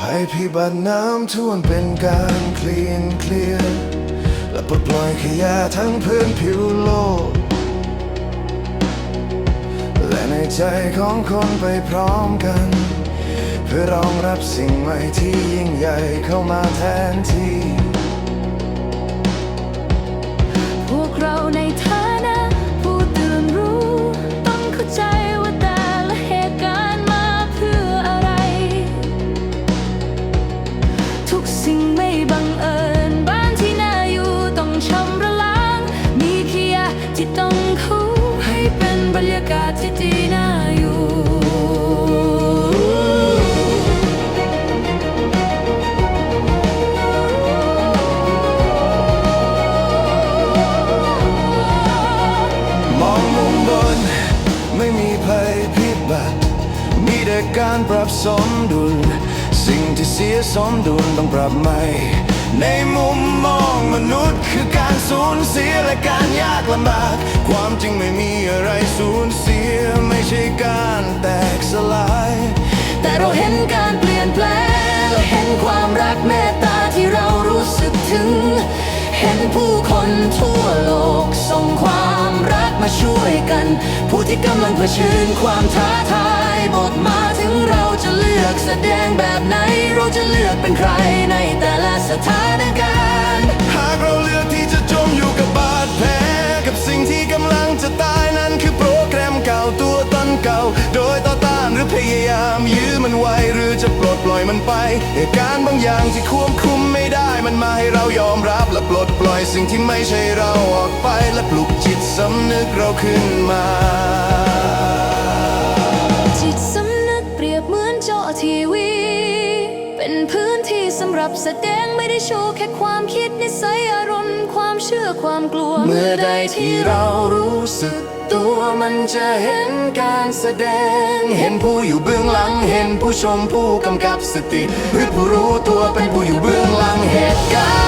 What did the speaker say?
ภัยพิบัติน้ำท่วมเป็นการเคลียนเคลียร์และปลดปล่อยขยะทั้งพื้นผิวโลก และในใจของคนไปพร้อมกัน เพื่อรองรับสิ่งใหม่ที่ยิ่งใหญ่เข้ามาแทนที่ ที่ต้องคูให้เป็นบรรยากาศที่ดีน่าอยู่มองมุมบนไม่มีภัยพิบัติมีแต่การปรับสมดุล สิ่งที่เสียสมดุลต้องปรับใหม่ ในมุม นุษย์คือการสูญเสียและการยากลำบาก ความจริงไม่มีอะไรสูญเสียไม่ใช่การแตกสลาย แต่เราเห็นการเปลี่ยนแปลงและเห็นความรักเมตตาที่เรารู้สึกถึง เห็นผู้คนทั่วโลกส่งความรักมาช่วยกัน ผู้ที่กำลังเผชิญความท้าทายบทมาถึงเราจะเลือกแสดงแบบไหน เราจะเลือกเป็นใครในแต่ละสถานการณ์ มันไว้หรือจะปลดปล่อยมันไปเหตุการณ์บางอย่างที่ควบคุมไม่ได้มันมาให้เรายอมรับและปลดปล่อยสิ่งที่ไม่ใช่เราออกไปและปลุกจิตสำนึกเราขึ้นมา จิตสำนึกเปรียบเหมือนจอทีวี เป็นพื้นที่สำหรับแสดงไม่ได้โชว์แค่ความคิดนิสัยอารมณ์ความเชื่อความกลัว เมื่อใดที่เรารู้สึก ตัวมันจะเห็นการแสดง เห็นผู้อยู่เบื้องหลัง เห็นผู้ชมผู้กำกับสติหรือผู้รู้ตัวเป็นผู้อยู่เบื้องหลังเหตุการณ์